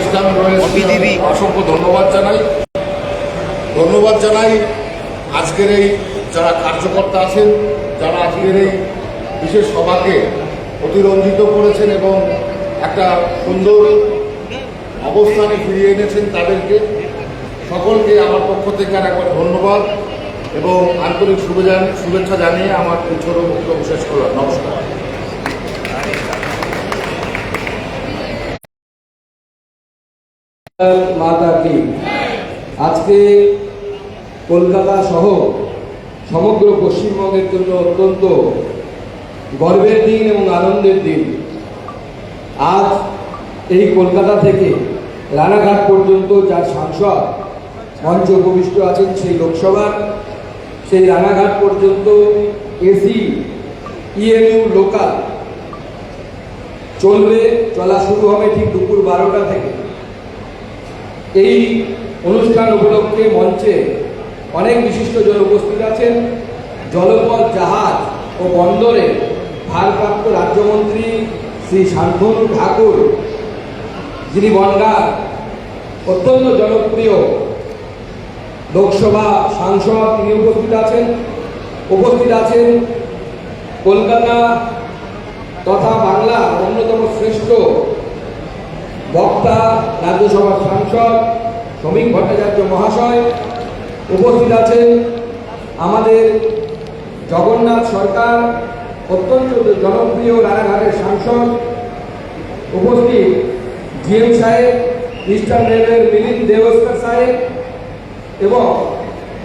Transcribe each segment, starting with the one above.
ইসলাম রয়েছে। অসংখ্য ধন্যবাদ জানাই। ধন্যবাদ জানাই আজকের এই যারা কার্যকর্তা আছেন যারা আজকের এই বিশেষ সভাকে অতিরঞ্জিত করেছেন এবং একটা সুন্দর অবস্থানে ফিরিয়ে এনেছেন তাদেরকে সকলকে আমার পক্ষ থেকে আর একবার ধন্যবাদ এবং আন্তরিক শুভেচ্ছা শুভেচ্ছা জানিয়ে আমার ছোট বক্তব্য শেষ করলাম। নমস্কার। আজকে কলকাতা সহ সমগ্র পশ্চিমবঙ্গের জন্য অত্যন্ত গর্বের দিন এবং আনন্দের দিন। আজ এই কলকাতা থেকে রানাঘাট পর্যন্ত যার সাংসদ মঞ্চ উপবিষ্ট আছেন সেই লোকসভার, সেই রানাঘাট পর্যন্ত এসি, ইএমইউ লোকাল চলবে, চলা শুরু হবে ঠিক দুপুর বারোটা থেকে। এই অনুষ্ঠান উপলক্ষে মঞ্চে অনেক বিশিষ্টজন উপস্থিত আছেন জলপথ জাহাজ ও বন্দরে ভারপ্রাপ্ত রাজ্যমন্ত্রী শ্রী শান্তনু ঠাকুর, যিনি বনগাঁ অত্যন্ত জনপ্রিয় লোকসভা সাংসদ, তিনি উপস্থিত আছেন। উপস্থিত আছেন কলকাতা তথা বাংলা অন্যতম শ্রেষ্ঠ বক্তা, রাজ্যসভার সাংসদ, শ্রমিক ভট্টাচার্য মহাশয় উপস্থিত আছেন। আমাদের জগন্নাথ সরকার, অত্যন্ত জনপ্রিয় রানাঘাটের সাংসদ উপস্থিত। জিএম সাহেব, ইস্টার্ন রেলওয়ের মিলিন দেবস্কর সাহেব এবং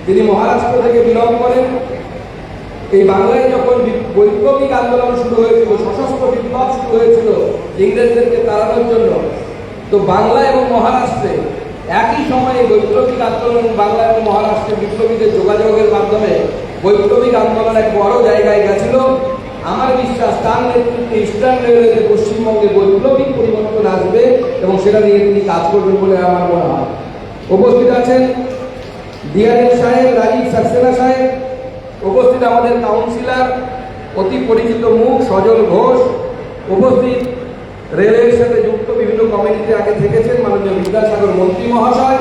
তিনি মহারাষ্ট্র থেকে বিলং করেন। এই বাংলায় যখন বৈপ্লবিক আন্দোলন শুরু হয়েছিল, সশস্ত্র বিপ্লব শুরু হয়েছিল, ইংরেজদেরকে তাড়ানোর জন্য তো বাংলা এবং মহারাষ্ট্রে একই সময়ে বৈপ্লবিক আন্দোলন, বাংলা এবং মহারাষ্ট্রে বিপ্লবীদের যোগাযোগের মাধ্যমে বৈপ্লবিক আন্দোলন এক বড় জায়গায় গেছিল। আমার বিশ্বাস, তার নেতৃত্বে ইস্টার্ন রেলওয়েতে পশ্চিমবঙ্গে বৈপ্লবিক পরিবর্তন আসবে এবং সেটা নিয়ে তিনি কাজ করবেন বলে আমার মনে হয়। উপস্থিত আছেন ডিআরএম সাহেব, রাজীব সাক্সেনা সাহেব, উপস্থিত আমাদের কাউন্সিলর, অতি পরিচিত মুখ, সজল ঘোষ, উপস্থিত রেলের সাথে যুক্ত বিভিন্ন কমিটিতে আগে থেকেছেন মাননীয় বিদ্যাসাগর মন্ত্রী মহাশয়,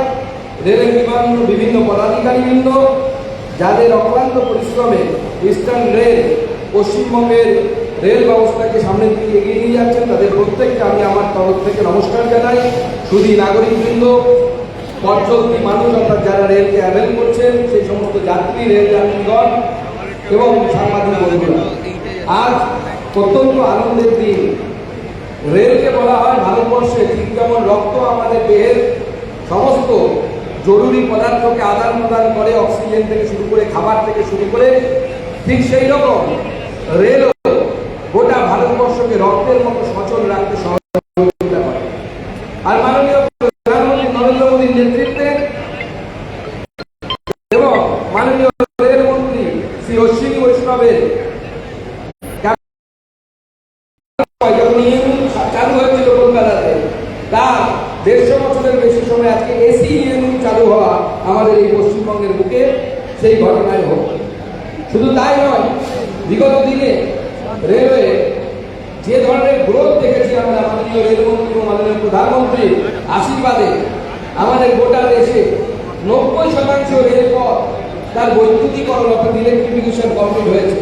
রেলের বিভিন্ন বিভিন্ন পদাধিকারীবৃন্দ, যাদের অক্লান্ত পরিশ্রমে ইস্টার্ন রেল পশ্চিমবঙ্গের রেল ব্যবস্থাকে সামনের দিকে এগিয়ে নিয়ে যাচ্ছেন। তাদের প্রত্যেককে আমি আমার তরফ থেকে নমস্কার জানাই। শুধু নাগরিকবৃন্দ, পথচলতি মানুষ, অর্থাৎ যারা রেলকে অ্যাভেল করছেন, সেই সমস্ত যাত্রী, রেল যাত্রীগণ এবং সাংবাদিক বন্ধুরা, আজ অত্যন্ত আনন্দের দিন। রেলকে বলা হয় ভারতবর্ষে ঠিক যেমন রক্ত আমাদের দেহের সমস্ত জরুরি পদার্থকে আদান প্রদান করে, অক্সিজেন থেকে শুরু করে, খাবার থেকে শুরু করে, ঠিক সেই রকম রেল গোটা ভারতবর্ষকে রক্তের মতো সচল রাখতে সহযোগিতা তার দেড়শো বছরের বেশি সময় আজকে এসি ইএমইউ চালু হওয়া আমাদের এই পশ্চিমবঙ্গের বুকে সেই ঘটনায় হোক। শুধু তাই নয়, বিগত দিনে রেলওয়ে যে ধরনের গ্রোথ দেখেছি আমরা, মাননীয় রেলমন্ত্রী ও মাননীয় প্রধানমন্ত্রী আশীর্বাদে, আমাদের গোটা দেশে নব্বই শতাংশ রেলপথ তার বৈদ্যুতিকরণ অর্থাৎ ইলেকট্রিফিকেশন কমপ্লিট হয়েছে।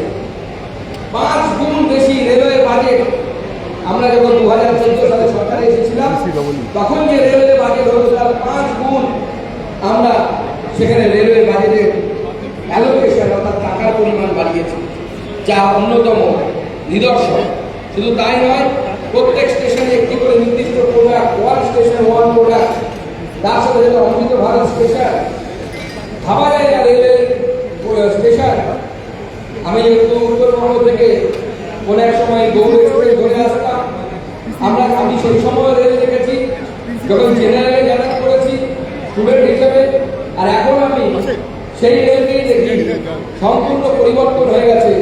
পাঁচ গুণ বেশি রেলওয়ে বাজেট আমরা যখন দু হাজার চোদ্দ সালে সরকারে এসেছিলাম, তখন যে রেলওয়ে বাজেট হতো তার পাঁচ গুণ, আমরা সেখানে রেলওয়ে বাজেটের অ্যালোকেশন অর্থাৎ টাকার পরিমাণ বাড়িয়েছি, যা অন্যতম নিদর্শন। শুধু তাই নয়, প্রত্যেক স্টেশনে একটি করে নির্দিষ্ট product one station one product তার সাথে যেটা অমৃত ভারত স্টেশন ভাবা যায় না রেলের স্টেশন আমি যেহেতু উত্তরবঙ্গ থেকে কোনো এক সময় এক্সপ্রেস ধরে আসতাম। আমরা আমি সেই সময় রেল দেখেছি, যখন জেনারেলে যাতায়াত করেছি স্টুডেন্ট হিসেবে। আর এখন আমি সেই রেলকেই দেখি, সম্পূর্ণ পরিবর্তন হয়ে গেছে।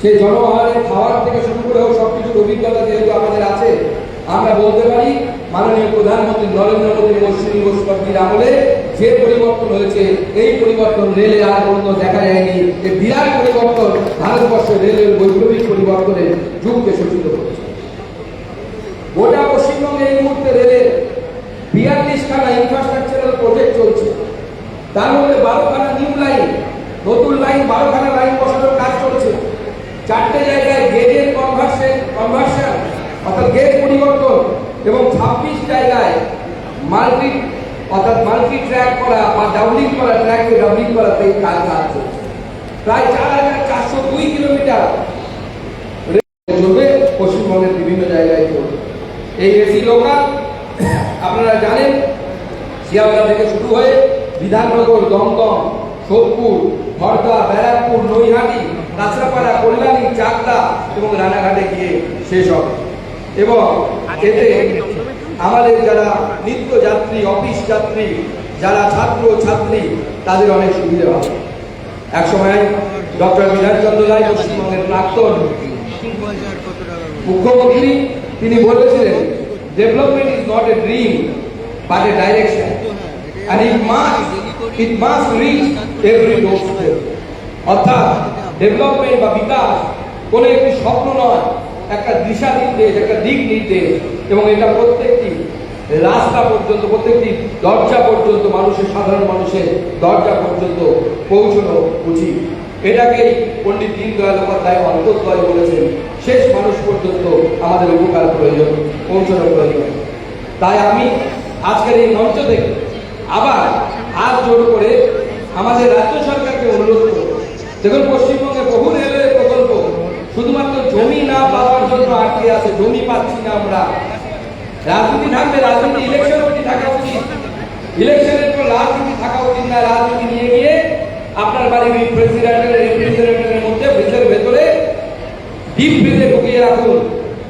সেই জনবহারের খাওয়ার থেকে শুরু করে হোক সব কিছুর অভিজ্ঞতা যেহেতু আমাদের আছে, আমরা বলতে পারি, মাননীয় প্রধানমন্ত্রী নরেন্দ্র মোদী অশ্বিনী বৈষ্ণবীর আমলে যে পরিবর্তন হয়েছে, এই পরিবর্তন রেলে আর পর্যন্ত দেখা যায়নি। যে বিরাট পরিবর্তন ভারতবর্ষের রেলের বৈপ্লবিক পরিবর্তনের যুগকে সূচিত করেছে। গোটা পশ্চিমবঙ্গে এই মুহূর্তে রেলের বিয়াল্লিশখানা ইনফ্রাস্ট্রাকচারাল প্রজেক্ট চলছে। তার মধ্যে বারোখানা নিউ লাইন নতুন লাইন বারোখানা লাইন বসানোর কাজ চলছে। চারটে জায়গায় গেটের কনভার্সেন কনভার্সন অর্থাৎ গেট পরিবর্তন এবং ছাব্বিশ জায়গায় মাল্টি অর্থাৎ মাল্টি ট্র্যাক করা বা ডাবলিং করা ট্র্যাককে ডাবলিং করাতে এই কাজ চলছে প্রায় চার হাজার চারশো দুই কিলোমিটার চলবে পশ্চিমবঙ্গের বিভিন্ন জায়গায় চলবে এই এসি লোকাল, আপনারা জানেন, শিয়ালদা থেকে শুরু হয়ে বিধাননগর, দমদম, সোদপুর, হরদা, ব্যারাকপুর, নৈহাটি, কাঁচরাপাড়া, কল্যাণী, চাকদা এবং রানাঘাটে গিয়ে শেষ হবে। এবং এতে আমাদের যারা নিত্য যাত্রী, অফিস যাত্রী, যারা ছাত্র ছাত্রী, তাদের অনেক সুবিধা হবে। এক সময় ডক্টর বিধানচন্দ্র রায় পশ্চিমবঙ্গের প্রাক্তন মুখ্যমন্ত্রী, তিনি বলেছিলেন development is not a dream but a direction it must it must reach every doorstep. অর্থাৎ ডেভেলপমেন্ট বা বিকাশ কোনো একটি স্বপ্ন নয় একটা দিশা নির্দেশ, একটা দিক নির্দেশ, এবং এটা প্রত্যেকটি রাস্তা পর্যন্ত, প্রত্যেকটি দরজা পর্যন্ত, মানুষের, সাধারণ মানুষের দরজা পর্যন্ত পৌঁছানো উচিত। এটাকেই পণ্ডিত দীনদয়াল উপাধ্যায় অন্তর্দয় বলেছেন, শেষ মানুষ পর্যন্ত আমাদের উপকার প্রয়োজন পৌঁছানো প্রয়োজন। তাই আমি আজকের এই মঞ্চ থেকে আবার হাত জোর করে আমাদের রাজ্য সরকারকে অনুরোধ করব। দেখুন, পশ্চিমবঙ্গে বহু রেলওয়ে প্রকল্প শুধুমাত্র জমি না পাওয়ার জন্য আটকে আছে? জমি পাচ্ছি না আমরা। রাজনীতি থাকবে রাজনীতি ইলেকশন অবধি থাকা উচিত। ইলেকশনের পর রাজনীতি থাকা উচিত না, রাজনীতি নিয়ে গিয়ে আপনার বাড়ির প্রেসিডেন্টের রিপ্রেজেন্টেটিভের মধ্যে ব্রিজের ভেতরে ডিপ ফ্রিজে ঢুকিয়ে রাখুন।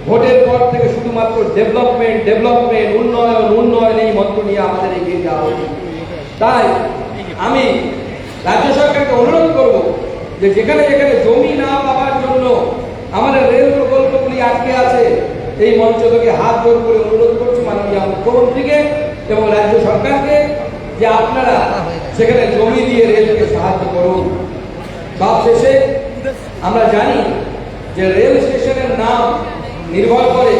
ভোটের পর থেকে শুধুমাত্র ডেভেলপমেন্ট ডেভেলপমেন্ট উন্নয়ন উন্নয়ন এই মন্ত্র নিয়ে আমাদের এগিয়ে যাওয়া উচিত। তাই আমি রাজ্য সরকারকে অনুরোধ করব যে যেখানে যেখানে জমি না পাওয়ার জন্য আমাদের রেল প্রকল্পগুলি আটকে আছে। এই মঞ্চ থেকে হাত জোর করে অনুরোধ করছি মাননীয় মুখ্যমন্ত্রীকে এবং রাজ্য সরকারকে যে আপনারা সেখানে জমি দিয়ে রেলকে সাহায্য করুন। সব শেষে আমরা জানি যে রেল স্টেশনের নাম নির্ভর করে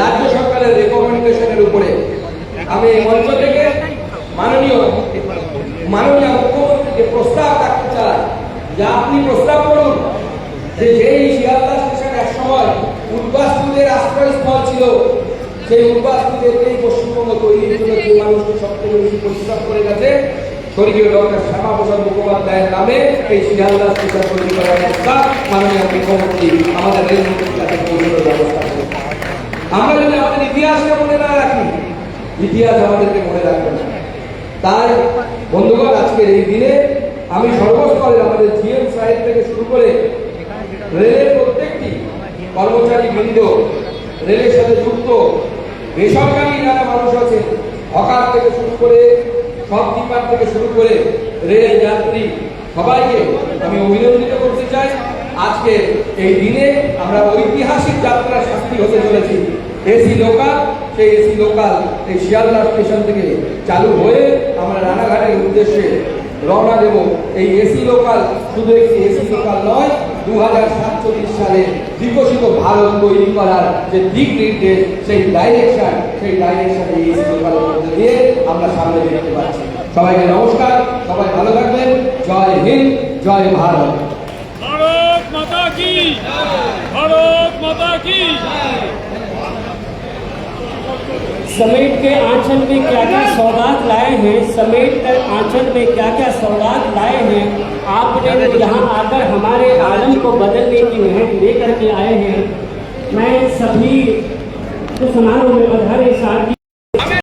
রাজ্য সরকারের রেকমেন্ডেশনের উপরে। আমি এই মঞ্চ থেকে মাননীয় মাননীয় মুখ্যমন্ত্রীকে প্রস্তাব রাখতে চাই যে আপনি প্রস্তাব করুন যে যেই শিয়ালদা স্টেশন এক সময় উদ্বাস্তুদের আশ্রয়স্থল ছিল। সেই উদ্বাস্তুদের এই পশ্চিমবঙ্গ তৈরির জন্য যে মানুষকে সবথেকে বেশি পরিশ্রম করে গেছে, স্বর্গীয় ডক্টর শ্যামা প্রসাদ মুখোপাধ্যায়ের নামে এই তৈরি করার ব্যবস্থা মাননীয় মুখ্যমন্ত্রী আমাদের রেলমন্ত্রীর কাছে পৌঁছানোর ব্যবস্থা আমরা যদি আমাদের ইতিহাসকে মনে না রাখি, ইতিহাস আমাদেরকে মনে রাখবে না। তাই, বন্ধুগণ, আজকের এই দিনে আমি সর্বস্তরে আমাদের জিএম সাহেব থেকে শুরু করে রেলের কর্মচারী বৃন্দ, রেলের সাথে যুক্ত, বেসরকারি যারা মানুষ আছে হকার থেকে শুরু করে সব ডিপার থেকে শুরু করে রেল যাত্রী, সবাইকে আমি অভিনন্দিত করতে চাই। আজকে এই দিনে আমরা ঐতিহাসিক যাত্রার সাক্ষী হতে চলেছি। এসি লোকাল, সেই এসি লোকাল এই শিয়ালদা স্টেশন থেকে চালু হয়ে আমরা রানাঘাটের উদ্দেশ্যে রওনা দেব। এই এসি লোকাল শুধু একটি এসি লোকাল নয় দু সালে বিকশিত ভারত তৈরি করার যে দিক নির্দেশ, সেই ডাইরেকশন সেই ডাইরেকশন এই দিয়ে আমরা সামনে দেখতে পাচ্ছি। সবাইকে নমস্কার, সবাই ভালো থাকবেন। জয় হিন্দ, জয় ভারত। ভারত মাতা কি? ভারত মাতা কি? समेट के आंचल में क्या क्या सौगात लाए हैं? समेट कर आंचल में क्या क्या सौगात लाए हैं? आपने यहाँ आकर हमारे आलम को बदलने की मेहनत लेकर के आए हैं। मैं सभी मुसलमानों समारोह में बधाई साथ